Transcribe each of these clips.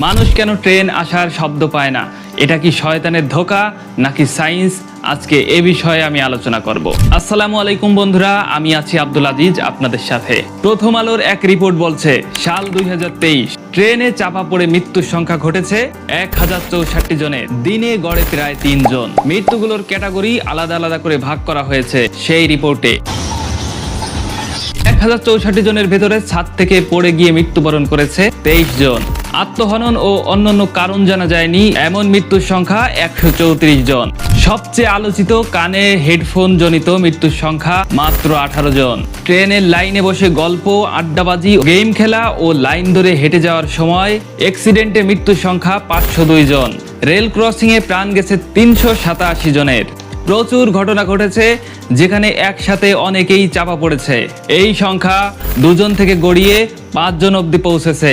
মানুষ কেন ট্রেন আসার শব্দ পায় না? এটা কি শয়তানের ধোকা নাকি সায়েন্স আজকে এ বিষয়ে আমি আলোচনা করব। আসসালামু আলাইকুম বন্ধুরা, আমি আছি আব্দুল আজিজ আপনাদের সাথে। প্রথম আলোর এক রিপোর্ট বলছে, সাল দুই ট্রেনে চাপা পড়ে মৃত্যুর সংখ্যা ঘটেছে এক হাজার চৌষট্টি জনের দিনে গড়ে প্রায় তিনজন মৃত্যুগুলোর ক্যাটাগরি আলাদা আলাদা করে ভাগ করা হয়েছে সেই রিপোর্টে। এক হাজার চৌষট্টি জনের ভেতরে ছাদ থেকে পড়ে গিয়ে মৃত্যুবরণ করেছে তেইশ জন। আত্মহনন ও অন্যান্য কারণ জানা যায়নি। এমন মৃত্যুর সংখ্যা একশো চৌত্রিশ জন। সবচেয়ে আলোচিত কানে হেডফোন জনিত মৃত্যুর সংখ্যা মাত্র আঠারো জন। ট্রেনের লাইনে বসে গল্প, আড্ডাবাজি, গেম খেলা ও লাইন ধরে হেঁটে যাওয়ার সময় অ্যাক্সিডেন্টে মৃত্যুর সংখ্যা পাঁচশো দুই জন। রেল ক্রসিংয়ে প্রাণ গেছে তিনশো সাতাশি জনের। প্রচুর ঘটনা ঘটেছে, যেখানে একসাথে অনেকেই চাপা পড়েছে। এই সংখ্যা দুজন থেকে গড়িয়ে পাঁচজন অবধি পৌঁছেছে।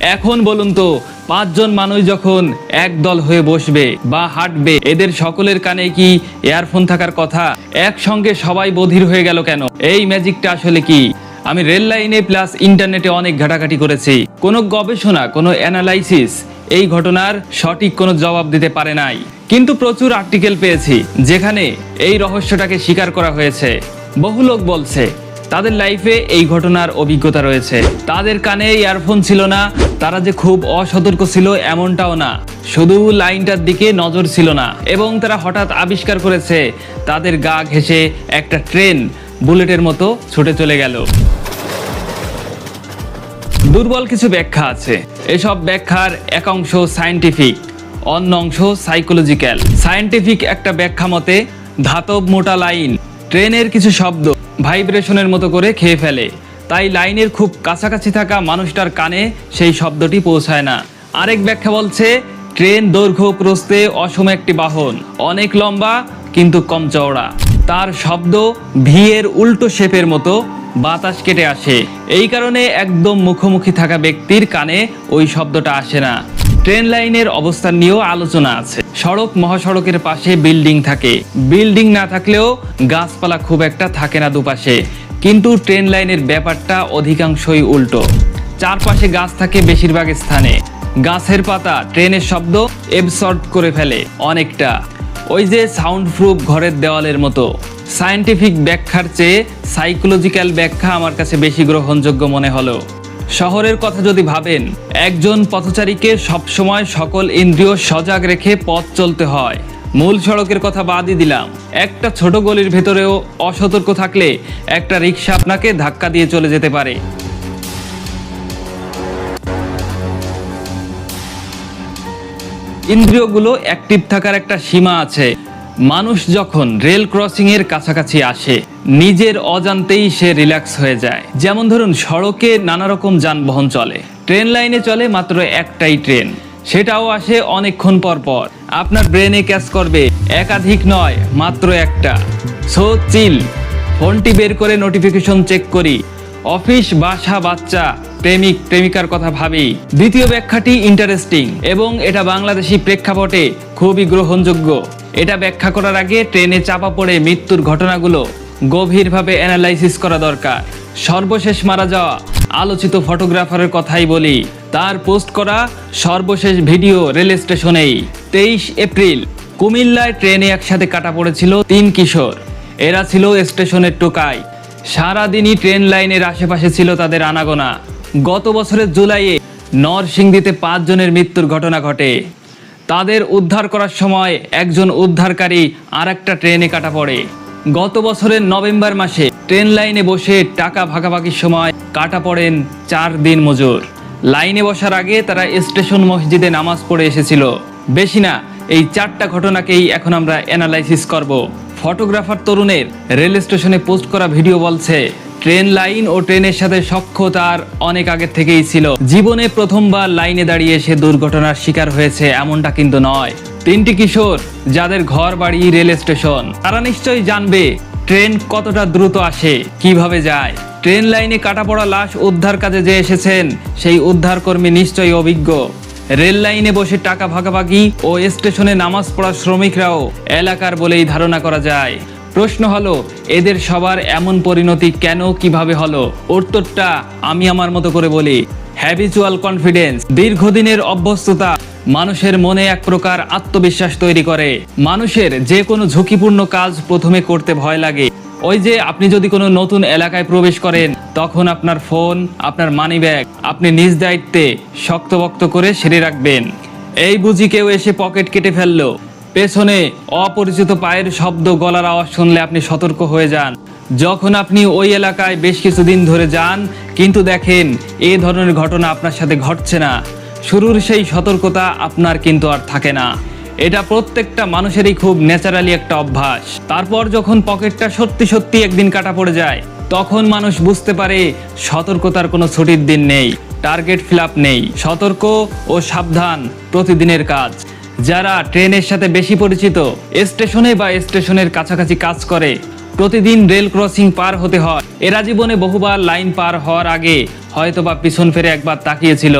এখন বলুন তো, পাঁচজন মানুষ যখন একদল হয়ে বসবে বা হাঁটবে, এদের সকলের কানে কি ইয়ারফোন থাকার কথা? একসঙ্গে সবাই বধির হয়ে গেল কেন? এই ম্যাজিকটা আসলে কি? আমি রেল লাইনে প্লাস ইন্টারনেটে অনেক ঘাটাঘাটি করেছি। কোনো গবেষণা, কোনো অ্যানালাইসিস এই ঘটনার সঠিক কোনো জবাব দিতে পারে নাই। কিন্তু প্রচুর আর্টিকেল পেয়েছি, যেখানে এই রহস্যটাকে স্বীকার করা হয়েছে। বহু লোক বলছে তাদের লাইফে এই ঘটনার অভিজ্ঞতা রয়েছে। তাদের কানে ইয়ারফোন ছিল না, তারা যে খুব অসতর্ক ছিল এমনটাও না। শুধু লাইনটার দিকে নজর ছিল না, এবং তারা হঠাৎ আবিষ্কার করেছে, তাদের গা ঘেঁষে একটা ট্রেন বুলেটের মতো ছুটে চলে গেল। দুর্বল কিছু ব্যাখ্যা আছে। এসব ব্যাখ্যার এক অংশ সায়েন্টিফিক অন্য অংশ সাইকোলজিক্যাল সায়েন্টিফিক একটা ব্যাখ্যা মতে, ধাতব মোটা লাইন ট্রেনের কিছু শব্দ ভাইব্রেশনের মতো করে খেয়ে ফেলে। তাই লাইনের খুব কাছাকাছি থাকা মানুষটার কানে সেই শব্দটি পৌঁছায় না। আরেক ব্যাখ্যা বলছে, ট্রেন দৈর্ঘ্য প্রস্তে অসম একটি বাহন। অনেক লম্বা, কিন্তু কম চওড়া। তার শব্দ ভিয়ের উল্টো শেপের মতো বাতাস কেটে আসে। এই কারণে একদম মুখোমুখি থাকা ব্যক্তির কানে ওই শব্দটা আসে না। ট্রেন লাইনের অবস্থান নিয়েও আলোচনা আছে। সড়ক, মহাসড়কের পাশে বিল্ডিং থাকে। বিল্ডিং না থাকলেও গাছপালা খুব একটা থাকে না দুপাশে। কিন্তু ট্রেন লাইনের ব্যাপারটা অধিকাংশই উল্টো। চারপাশে গাছ থাকে বেশিরভাগ স্থানে। গাছের পাতা ট্রেনের শব্দ এবসর্ব করে ফেলে অনেকটা। ওই যে সাউন্ড প্রুফ ঘরের দেওয়ালের মতো। সায়েন্টিফিক ব্যাখ্যার চেয়ে সাইকোলজিক্যাল ব্যাখ্যা আমার কাছে বেশি গ্রহণযোগ্য মনে হলো। শহরের কথা যদি ভাবেন, একজন পথচারীকে সবসময় সকল ইন্দ্রিয় সজাগ রেখে পথ চলতে হয়। মূল সড়কের কথা বাদই দিলাম। একটা ছোট গলির ভেতরেও অসতর্ক থাকলে একটা রিক্সা আপনাকে ধাক্কা দিয়ে চলে যেতে পারে। ইন্দ্রিয়গুলো অ্যাক্টিভ থাকার একটা সীমা আছে। মানুষ যখন রেল ক্রসিং এর কাছাকাছি আসে, নিজের অজান্তেই সে রিল্যাক্স হয়ে যায়। যেমন ধরুন, সড়কে নানা রকম যানবাহন চলে। ট্রেন লাইনে চলে মাত্র একটাই ট্রেন। সেটাও আসে অনেকক্ষণ পর পর। আপনার ব্রেনে ক্যাচ করবে একাধিক নয়, মাত্র একটা। So, chill. ফোনটি বের করে নোটিফিকেশন চেক করি। অফিস, বাসা, বাচ্চা, প্রেমিক, প্রেমিকার কথা ভাবি। দ্বিতীয় ব্যাখ্যাটি ইন্টারেস্টিং এবং এটা বাংলাদেশি প্রেক্ষাপটে খুবই গ্রহণযোগ্য। এটা ব্যাখ্যা করার আগে ট্রেনে চাপা পড়ে মৃত্যুর ঘটনাগুলো গভীরভাবে অ্যানালাইসিস করা দরকার। সর্বশেষ মারা যাওয়া আলোচিত ফটোগ্রাফারের কথাই বলি। তার পোস্ট করা সর্বশেষ ভিডিও রেল স্টেশনেই তেইশ এপ্রিল, কুমিল্লায় ট্রেনে একসাথে কাটা পড়েছিল তিন কিশোর। এরা ছিল স্টেশনের টোকায় সারাদিনই ট্রেন লাইনের আশেপাশে ছিল তাদের আনাগোনা। গত বছরের জুলাইয়ে নরসিংদীতে পাঁচজনের মৃত্যুর ঘটনা ঘটে। তাদের উদ্ধার করার সময় একজন উদ্ধারকারী আর একটা ট্রেনে কাটা পড়ে। গত বছরের নভেম্বর মাসে ট্রেন লাইনে বসে টাকা ভাগাভাগির সময় কাটা পড়েন চার দিন মজুর। লাইনে বসার আগে তারা স্টেশন মসজিদে নামাজ পড়ে এসেছিল। বেশি না, এই চারটা ঘটনাকেই এখন আমরা অ্যানালাইসিস করব। ফটোগ্রাফার তরুণের রেল স্টেশনে পোস্ট করা ভিডিও বলছে ট্রেন লাইন ও ট্রেনের সাথে সখ্য তার অনেক আগে থেকেই ছিল। জীবনে প্রথমবার লাইনে দাঁড়িয়ে সে দুর্ঘটনার শিকার হয়েছে এমনটা কিন্তু নয়। তিনটি কিশোর, যাদের ঘর বাড়ি, রেল স্টেশন, তারা নিশ্চয়ই জানবে ট্রেন কতটা দ্রুত আসে, কীভাবে যায়। ট্রেন লাইনে কাটা পড়া লাশ উদ্ধার কাজে যে এসেছেন, সেই উদ্ধারকর্মী নিশ্চয়ই অভিজ্ঞ। রেল লাইনে বসে টাকা ভাগাভাগি ও স্টেশনে নামাজ পড়া শ্রমিকরাও এলাকার বলেই ধারণা করা যায়। প্রশ্ন হলো, এদের সবার এমন পরিণতি কেন, কীভাবে হলো? উত্তরটা আমি আমার মতো করে বলি। হ্যাবিচুয়াল কনফিডেন্স দীর্ঘদিনের অভ্যস্ততা, মানুষের মনে এক প্রকার আত্মবিশ্বাস তৈরি করে। মানুষের যে কোনো ঝুঁকিপূর্ণ কাজ প্রথমে করতে ভয় লাগে। ওই যে আপনি যদি কোনো নতুন এলাকায় প্রবেশ করেন, তখন আপনার ফোন, আপনার মানিব্যাগ আপনি নিজ দায়িত্বে শক্তবক্ত করে সেরে রাখবেন। এই বুঝি কেউ এসে পকেট কেটে ফেলল। পেছনে অপরিচিত পায়ের শব্দ গলার আওয়াজ শুনলে আপনি সতর্ক হয়ে যান। যখন আপনি ওই এলাকায় বেশ কিছুদিন ধরে যান, কিন্তু দেখেন এ ধরনের ঘটনা আপনার সাথে ঘটছে না। শুরুর সেই সতর্কতা আপনার কিন্তু আর থাকে না। এটা প্রত্যেকটা মানুষেরই খুব ন্যাচারালি একটা অভ্যাস। তারপর যখন পকেটটা সত্যি সত্যি একদিন কাটা পড়ে যায়, তখন মানুষ বুঝতে পারে সতর্কতার কোনো ছুটির দিন নেই, টার্গেট ফিল নেই। সতর্ক ও সাবধান প্রতিদিনের কাজ। যারা ট্রেনের সাথে বেশি পরিচিত, স্টেশনে বা স্টেশনের কাছাকাছি কাজ করে, প্রতিদিন রেল ক্রসিং পার হতে হয়। এরা জীবনে বহুবার লাইন পার হওয়ার আগে হয়তোবা পিছন ফিরে একবার তাকিয়েছিল।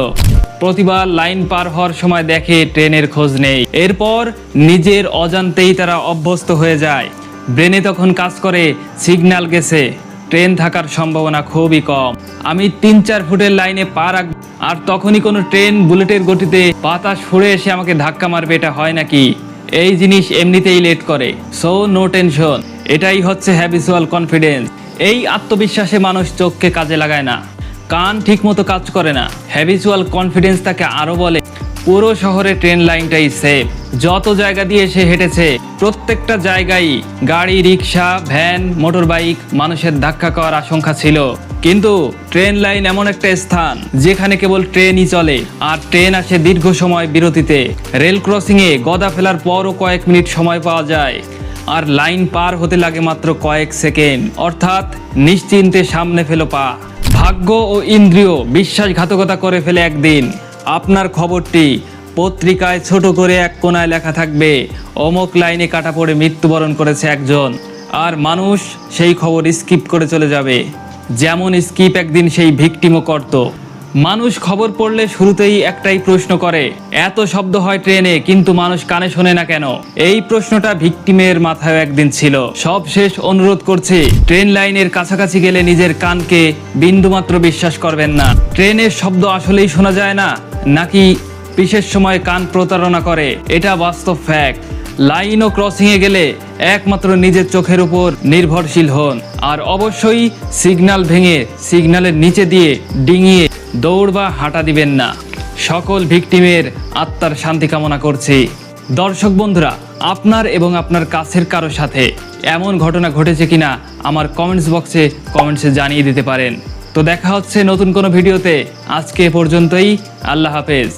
প্রতিবার লাইন পার হওয়ার সময় দেখে ট্রেনের খোঁজ নেই। এরপর নিজের অজান্তেই তারা অভ্যস্ত হয়ে যায়। ব্রেনে তখন কাজ করে, সিগন্যাল গেছে। ট্রেন থাকার সম্ভাবনা খুবই কম। আমি তিন চার ফুটের লাইনে পা রাখব, আর তখনই কোনো ট্রেন বুলেটের গতিতে বাতাস ফুড়ে এসে আমাকে ধাক্কা মারবে, এটা হয় নাকি? এই জিনিস এমনিতেই লেট করে। সো নো টেনশন এটাই হচ্ছে হ্যাবিচুয়াল কনফিডেন্স এই আত্মবিশ্বাসে মানুষ চোখকে কাজে লাগায় না। কান ঠিকমতো কাজ করে না। হ্যাবিচুয়াল কনফিডেন্স তাকে আরও বলে। পুরো শহরে ট্রেন লাইনটাই সেফ যত জায়গা দিয়ে সে হেঁটেছে, প্রত্যেকটা জায়গায় গাড়ি, রিক্সা, ভ্যান মোটর বাইক মানুষের ধাক্কা করার আশঙ্কা ছিল। কিন্তু ট্রেন লাইন এমন একটা স্থান, যেখানে কেবল ট্রেনই চলে, আর ট্রেন আসে দীর্ঘ সময় বিরতিতে। রেল ক্রসিং এ গদা ফেলার পরও কয়েক মিনিট সময় পাওয়া যায়, আর লাইন পার হতে লাগে মাত্র কয়েক সেকেন্ড। অর্থাৎ নিশ্চিন্তে সামনে ফেলো পা। ভাগ্য ও ইন্দ্রিয় বিশ্বাসঘাতকতা করে ফেলে একদিন। আপনার খবরটি পত্রিকায় ছোট করে এক কোনায় লেখা থাকবে, অমক লাইনে কাটা পড়ে মৃত্যুবরণ করেছে একজন, আর মানুষ সেই খবর স্কিপ করে চলে যাবে, যেমন স্কিপ একদিন সেই ভিকটিমও করত। মানুষ খবর পড়লে শুরুতেই একটাই প্রশ্ন করে, এত শব্দ হয় ট্রেনে, কিন্তু মানুষ কানে শোনে না কেন? এই প্রশ্নটা ভিকটিমের মাথায় একদিন ছিল। সব শেষ অনুরোধ করছে, ট্রেন লাইনের কাছাকাছি গেলে নিজের কানকে বিন্দুমাত্র বিশ্বাস করবেন না। ট্রেনের শব্দ আসলেই শোনা যায় না, নাকি বিশেষ সময় কান প্রতারণা করে, এটা বাস্তব ফ্যাক্ট লাইন ও ক্রসিং এ গেলে একমাত্র নিজের চোখের উপর নির্ভরশীল হন, আর অবশ্যই সিগন্যাল ভেঙে সিগন্যালের নিচে দিয়ে ডিঙিয়ে দৌড় বা হাঁটা দিবেন না। সকল ভিকটিমের আত্মার শান্তি কামনা করছি। দর্শক বন্ধুরা, আপনার এবং আপনার কাছের কারও সাথে এমন ঘটনা ঘটেছে কিনা আমার কমেন্টস বক্সে কমেন্টসে জানিয়ে দিতে পারেন। তো দেখা হচ্ছে নতুন কোনো ভিডিওতে। আজকে এ পর্যন্তই, আল্লাহ হাফেজ।